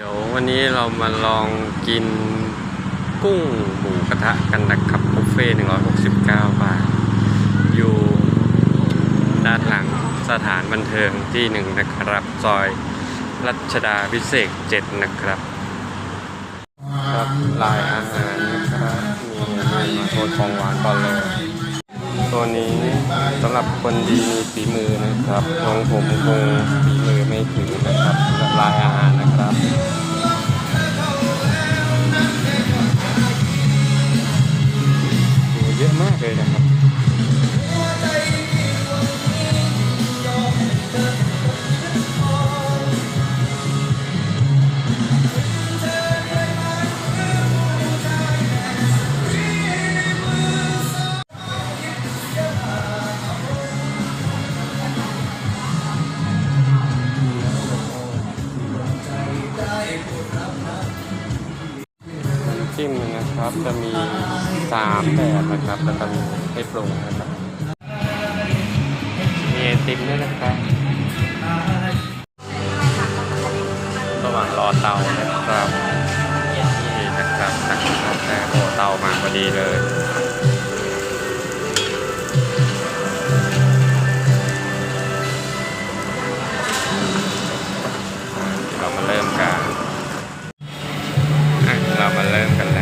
เดี๋ยววันนี้เรามาลองกินกุ้งหมูกระทะกันนะครับบุฟเฟ่ต์169บาท อยู่ด้านหลังสถานบันเทิงที่หนึ่งนะครับ ซอยรัชดาพิเศษก7นะครับครับลายอาหารนะครับมีมีมาโทษของหวานก่อนเลยตัวนี้สำหรับคนดีมีฝีมือนะครับของผมคงฝีมือไม่ถึงนะครับลายอาหารนะครับ มากเลยนะครับ จิ้มนะครับ จะมีสามแบบนะครับ แล้วก็มีให้ปรุงนะครับ มีไอติมด้วยนะครับระหว่างรอเตานะครับนี่นะครับตักกาแฟโอเตามาพอดีเลย nga malen